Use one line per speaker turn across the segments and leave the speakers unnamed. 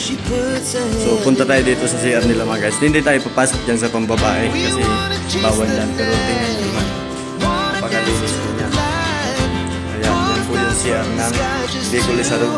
So punta tayo dito sa CR nila mga guys. Hindi tayo papasok dyan sa pambabae kasi bawal yan. Pero tingnan nyo naman. Pagkalinis ko niya. Ayan, yan po yung CR ng Bicol Isarog.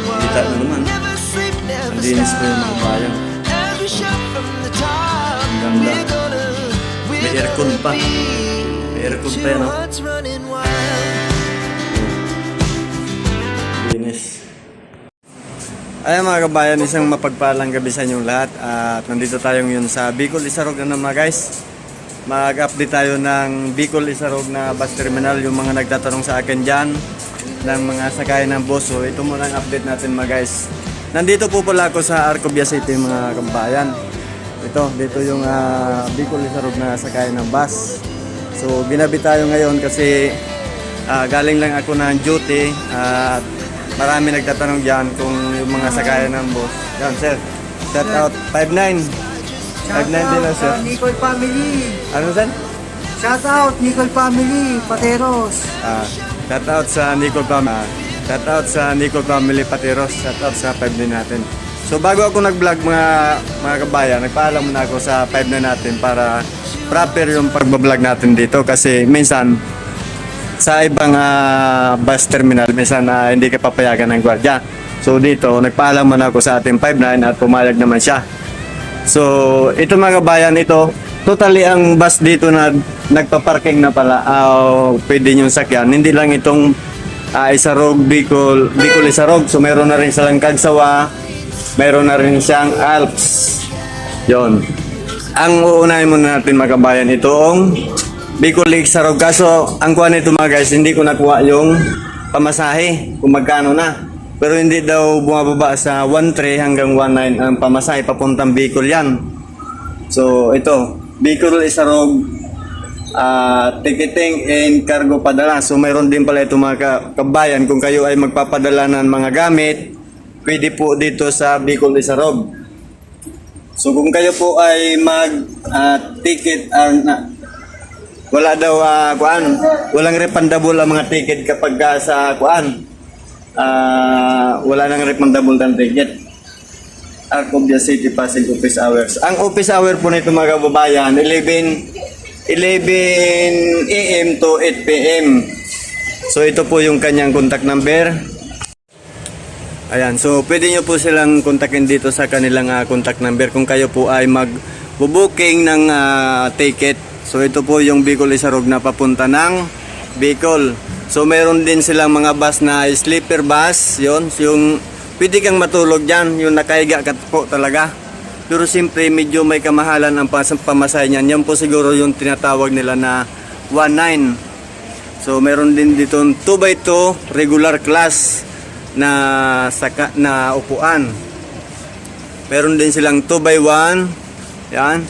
Kita nyo naman. Ang linis po yung mga bayan. Ang ganda. May aircon pa. May aircon pa yan, oh. Ayan mga kabayan, isang mapagpalang gabi sa inyong lahat at nandito tayo ngayon sa Bicol Isarog na naman guys. Mag-update tayo ng Bicol Isarog na bus terminal, yung mga nagtatanong sa akin dyan ng mga sakay ng bus. So ito muna ang update natin mga guys. Nandito po pala ako sa Arcobia City mga kabayan. Ito, dito yung ah, Bicol Isarog na sakay ng bus. So binabi tayo ngayon kasi ah, galing lang ako ng duty at marami nagtatanong dyan kung yung mga sakayan ng bus. Yan, sir. Shout out 5'9". 5'9 din lang, sir.
Shoutout, Nicole Family.
Ano, sir?
Shout out Nicole Family, Pateros.
Ah, shout out sa Nicole Family. Ah, shout out sa Nicole Family Patiros. Shout out sa 5'9 natin. So bago ako nag-vlog mga mga kabayan, nagpaalam muna ako sa 5'9 natin para proper yung pagbablog natin dito kasi minsan sa ibang ah, bus terminal minsan na hindi ka papayagan ng gwardiya. So dito, nagpaalam muna ako sa ating 5'9 at pumayag naman siya. So, ito mga bayan, ito, totally ang bus dito na nagpa-parking na pala, uh, pwede nyo sakyan. Hindi lang itong uh, Isarog, Bicol, Bicol Isarog. So, meron na rin silang Kagsawa, meron na rin siyang Alps. Yon. Ang uunahin muna natin mga kabayan, itong Bicol Isarog. Kaso, ang kuha nito mga guys, hindi ko nakuha yung pamasahe, kung magkano na. Pero hindi daw bumababa sa 1.3 hanggang 1.9 ang pamasahe papuntang Bicol yan. So ito, Bicol Isarog uh, ticketing and cargo padala. So mayroon din pala ito mga ka- kabayan kung kayo ay magpapadala ng mga gamit, pwede po dito sa Bicol Isarog. So kung kayo po ay mag ah, ticket ah, na, wala daw ah, kuan, walang refundable ang mga ticket kapag ah, sa kuan. Ah, wala nang refundable ng ticket. Arcobia City Pasig office hours. Ang office hour po nito mga kababayan, 11 11 AM to 8 PM. So ito po yung kanyang contact number. Ayan, so pwede nyo po silang kontakin dito sa kanilang ah, contact number kung kayo po ay mag-booking ng ah, ticket. So ito po yung Bicol Isarog na papunta ng Bicol. So meron din silang mga bus na sleeper bus, yon yung pwede kang matulog dyan, yung nakahiga ka po talaga. Pero siyempre medyo may kamahalan ang pamasahe niyan. Yan po siguro yung tinatawag nila na 19. So meron din dito 2x2 regular class na saka na upuan. Meron din silang 2x1. Yan.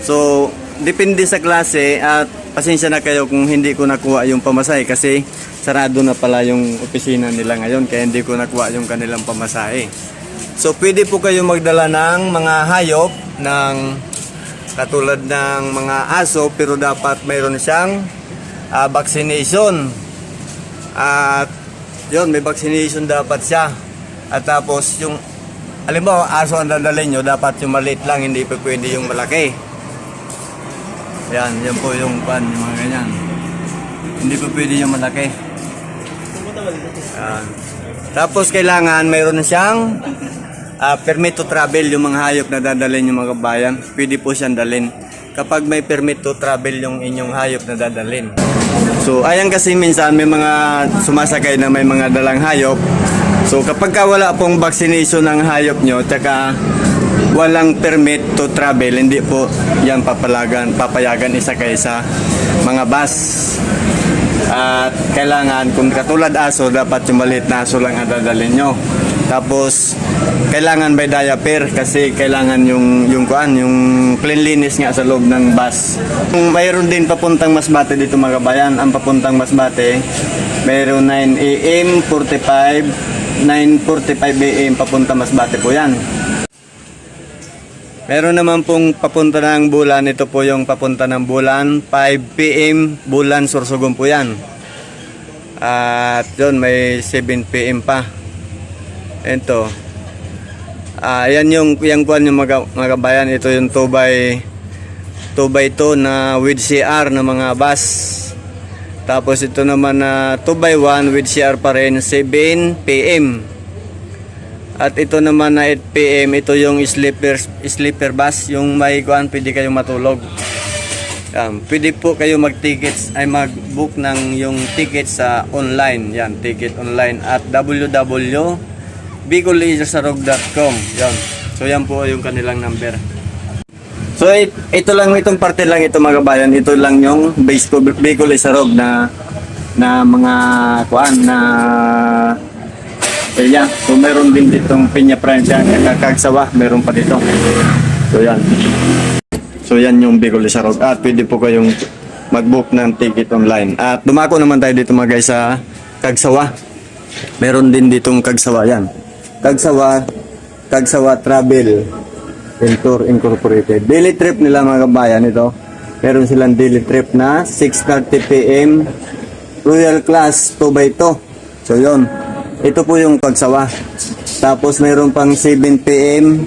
So depende sa klase at pasensya na kayo kung hindi ko nakuha yung pamasahe kasi sarado na pala yung opisina nila ngayon kaya hindi ko nakuha yung kanilang pamasahe. So pwede po kayo magdala ng mga hayop ng katulad ng mga aso pero dapat mayroon siyang ah, vaccination. At yun, may vaccination dapat siya. At tapos yung halimbawa aso ang dadalhin nyo, dapat yung maliit lang, hindi pa pwede yung malaki. Yan, yan po yung pan, yung mga ganyan. Hindi pa pwede yung malaki. Yan. Tapos kailangan mayroon siyang ah, permit to travel yung mga hayop na dadalhin yung mga kabayan. Pwede po siyang dalhin kapag may permit to travel yung inyong hayop na dadalhin. So ayan kasi minsan may mga sumasakay na may mga dalang hayop. So kapag ka wala pong vaccination ng hayop nyo, tsaka walang permit to travel, hindi po yan papalagan, papayagan isakay sa mga bus. At kailangan, kung katulad aso, dapat yung maliit na aso lang ang dadalhin nyo. Tapos kailangan by diaper kasi kailangan yung yung kuan, yung cleanliness nga sa loob ng bus. Kung mayroon din papuntang Masbate dito mga kabayan, ang papuntang Masbate, mayroon 9 AM 45 9.45 AM papunta Masbate po yan. Meron naman pong papunta ng Bulan. Ito po yung papunta ng Bulan. 5 PM Bulan Sorsogon po yan. At yun, may 7 PM pa. Ito. Ah, yan yung yung kuan yung mga, mga kabayan. Ito yung 2 by 2 by 2 na with CR na mga bus. Tapos ito naman na 2 by 1 with CR pa rin 7 PM. At ito naman na 8 PM, ito yung sleeper, sleeper bus, yung may kuan, pwede kayong matulog. Yan, pwede po kayo mag-tickets, ay mag-book ng yung tickets sa online. Yan, ticket online at www.bicolisarog.com. Yan. So yan po yung kanilang number. So it, ito lang itong parte lang ito mga kabayan, ito lang yung base ko Bicol Isarog na na mga kuan na area. So meron din ditong Pinya Francia, Kakagsawa, meron pa dito. So yan. So yan yung Bicol Isarog. At pwede po kayong mag-book ng ticket online. At dumako naman tayo dito mga guys sa Kagsawa. Meron din ditong Kagsawa yan. Kagsawa, Kagsawa Travel and Tour Incorporated. Daily trip nila mga kabayan ito. Meron silang daily trip na 6.30 p.m. Royal Class 2x2. So yun. Ito po yung pagsawa. Tapos mayroon pang 7 p.m.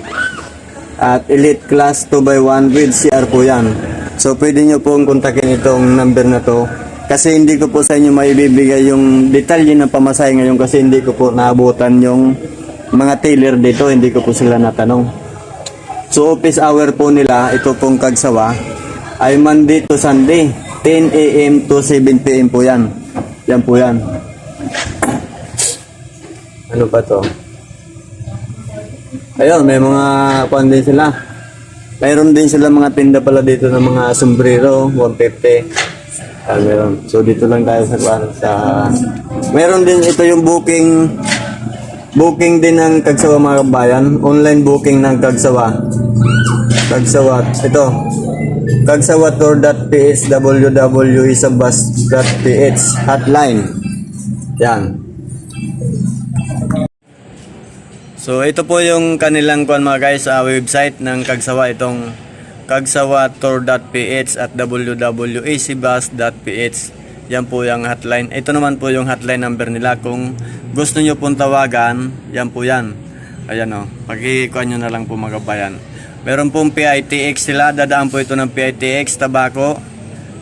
at Elite Class 2x1 with CR po yan. So pwede nyo pong kontakin itong number na to. Kasi hindi ko po sa inyo maibibigay yung detalye ng pamasahe ngayon kasi hindi ko po naabutan yung mga tailor dito. Hindi ko po sila natanong. So office hour po nila, ito pong kagsawa, ay Monday to Sunday. 10 a.m. to 7 p.m. po yan. Yan po yan. Ano pa to? Ayun, may mga kuan din sila. Mayroon din sila mga tinda pala dito ng mga sombrero, 150. Ah, meron. So dito lang tayo sa kuan sa Meron din ito yung booking booking din ng Kagsawa mga kabayan, online booking ng Kagsawa. Kagsawa, ito. Kagsawator.ph www.isabus.ph hotline. Yan. So ito po yung kanilang kuan mga guys sa website ng Kagsawa itong kagsawator.ph at www.acbus.ph yan po yung hotline. Ito naman po yung hotline number nila kung gusto nyo pong tawagan, yan po yan. Ayan o, pagkikuan nyo na lang po mga kabayan. Meron pong PITX sila, dadaan po ito ng PITX, Tabaco,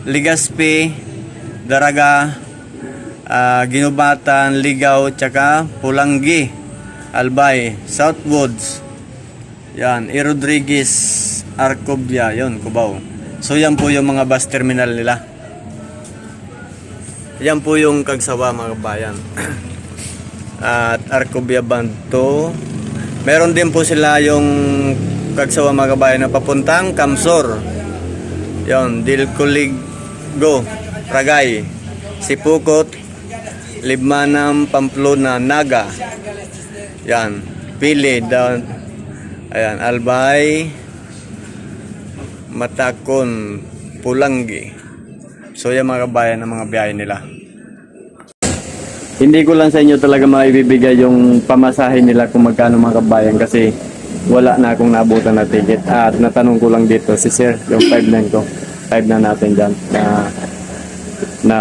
Ligaspi, Daraga, ah, Ginubatan, Ligaw, tsaka Pulanggi, Albay, Southwoods, yan, E. Rodriguez, Arcobia, yon Cubao. So yan po yung mga bus terminal nila. Yan po yung Kagsawa mga kabayan. At Arcobia Banto. Meron din po sila yung Kagsawa mga kabayan na papuntang Kamsor. Yon, Dilcoligo, Ragay, Sipukot, Libmanam, Pamplona, Naga. Yan, Pili, down, ayan, Albay, Matakon, Pulanggi. So yan mga kabayan ng mga biyahe nila. Hindi ko lang sa inyo talaga maibibigay yung pamasahe nila kung magkano mga kabayan kasi wala na akong nabutan na ticket at natanong ko lang dito si sir yung 5 ko 5 na natin dyan na, na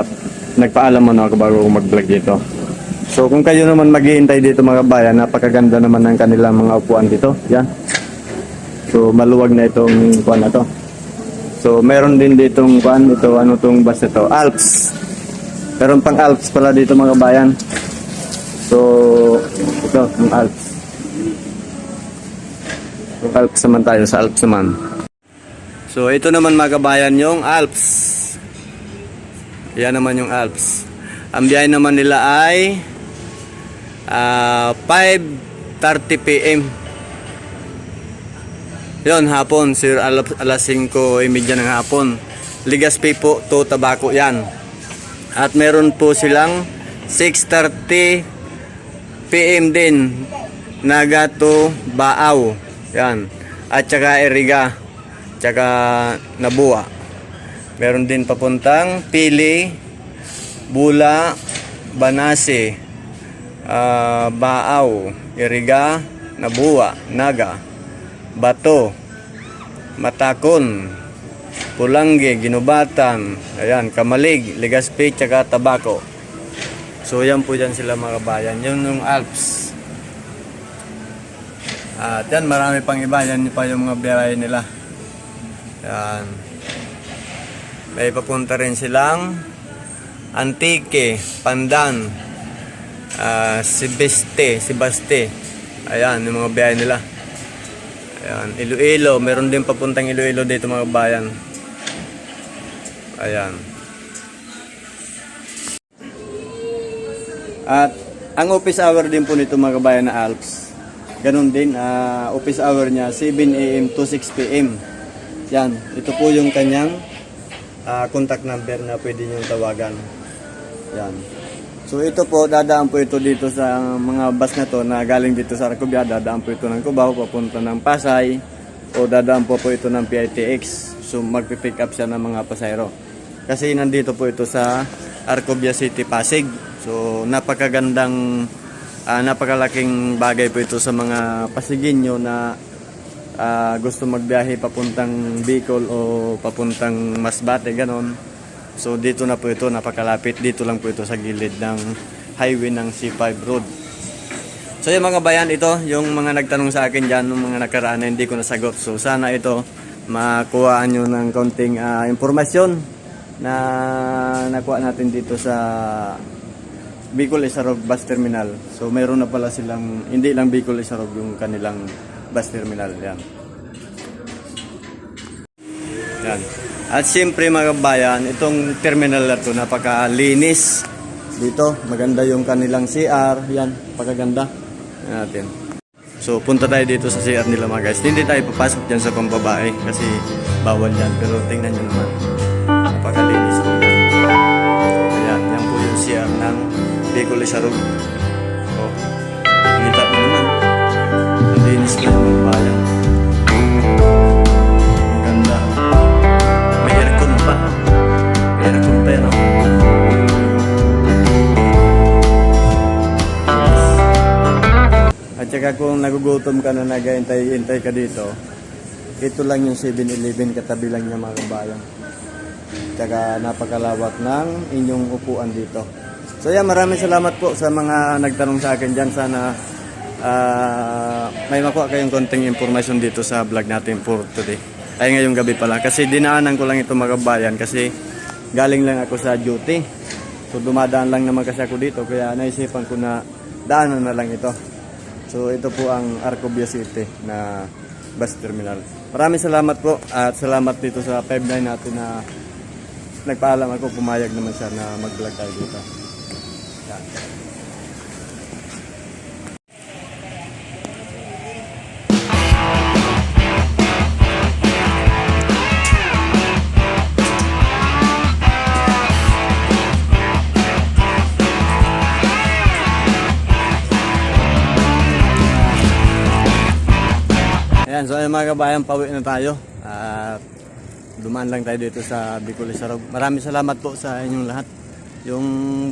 nagpaalam mo na ako bago mag-vlog dito so kung kayo naman maghihintay dito mga kabayan napakaganda naman ng kanilang mga upuan dito. Yan. So maluwag na itong kuan na to. So meron din ditong kuan ito ano tong bus ito Alps. Meron pang Alps pala dito mga kabayan. So ito yung Alps. Yung Alps naman tayo sa Alps naman. So ito naman mga kabayan yung Alps. Yan naman yung Alps. Ang biyahe naman nila ay ah, 5.30 p.m. Yun, hapon. Sir, alas, alas 5.30 ng hapon. Ligaspi po to tabako yan. At meron po silang 6.30 PM din Naga to Baaw. Yan. At saka Iriga. Tsaka Nabua. Meron din papuntang Pili, Bula, Banase, ah, Baaw, Iriga, Nabua, Naga, Bato, Matakon, Pulangge, Ginubatan, ayan, Kamalig, Legazpi, tsaka Tabako. So yan po dyan sila mga kabayan. Yun yung Alps. At yan, marami pang iba. Yan pa yung mga biyahe nila. Yan. May papunta rin silang Antique, Pandan, ah, Sibeste, Sibaste. Ayan, yung mga biyahe nila. Ayan, Iloilo. Meron din papuntang Iloilo dito mga bayan. Ayan. At ang office hour din po nito mga kabayan na Alps. Ganun din, ah, office hour niya 7 a.m. to 6 p.m. Yan, ito po yung kanyang ah, contact number na pwede nyo tawagan. Yan. So ito po, dadaan po ito dito sa mga bus na to na galing dito sa Arcobia. Dadaan po ito ng Cubao, papunta ng Pasay. O dadaan po po ito ng PITX. So magpipick up siya ng mga pasayro. Kasi nandito po ito sa Arcobia City, Pasig. So napakagandang, ah, napakalaking bagay po ito sa mga Pasiginyo na ah, gusto magbiyahe papuntang Bicol o papuntang Masbate, ganon. So dito na po ito, napakalapit. Dito lang po ito sa gilid ng highway ng C5 Road. So yung mga bayan, ito yung mga nagtanong sa akin dyan, yung mga nakaraan na hindi ko nasagot. So sana ito, makuhaan nyo ng konting ah, impormasyon na nakuha natin dito sa Bicol Isarog Bus Terminal. So mayroon na pala silang, hindi lang Bicol Isarog yung kanilang bus terminal. Yan. Yan. At siyempre mga kabayan, itong terminal na to napakalinis. Dito, maganda yung kanilang CR. Yan, pagkaganda. Yan natin. So, punta tayo dito sa CR nila mga guys. Hindi tayo papasok dyan sa pambabae kasi bawal yan. Pero tingnan nyo naman. Napakalinis po yan. Ayan, yan po yung CR ng Bicol Isarog. Oh, kita Saka kung nagugutom ka na nag-intay-intay ka dito, ito lang yung 7-Eleven katabi lang niya mga kabayan. Tsaka napakalawak ng inyong upuan dito. So yan, maraming salamat po sa mga nagtanong sa akin dyan. Sana ah, may makuha kayong konting information dito sa vlog natin for today. Ay ngayong gabi pala. Kasi dinaanan ko lang ito mga kabayan kasi galing lang ako sa duty. So dumadaan lang naman kasi ako dito kaya naisipan ko na daanan na lang ito. So ito po ang Arcobia City na bus terminal. Maraming salamat po at salamat dito sa 59 natin na nagpaalam ako, pumayag naman siya na mag-vlog tayo dito. Yan. Ayan, so ayun mga kabayan, pauwi na tayo. At dumaan lang tayo dito sa Bicol Isarog. Maraming salamat po sa inyong lahat. Yung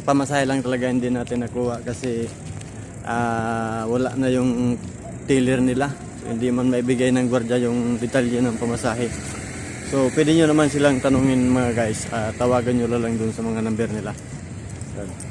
pamasahe lang talaga hindi natin nakuha kasi ah, wala na yung tiller nila. So, hindi man maibigay ng gwardya yung detalye ng pamasahe. So pwede nyo naman silang tanungin mga guys. Ah, tawagan nyo lang dun sa mga number nila. Yan.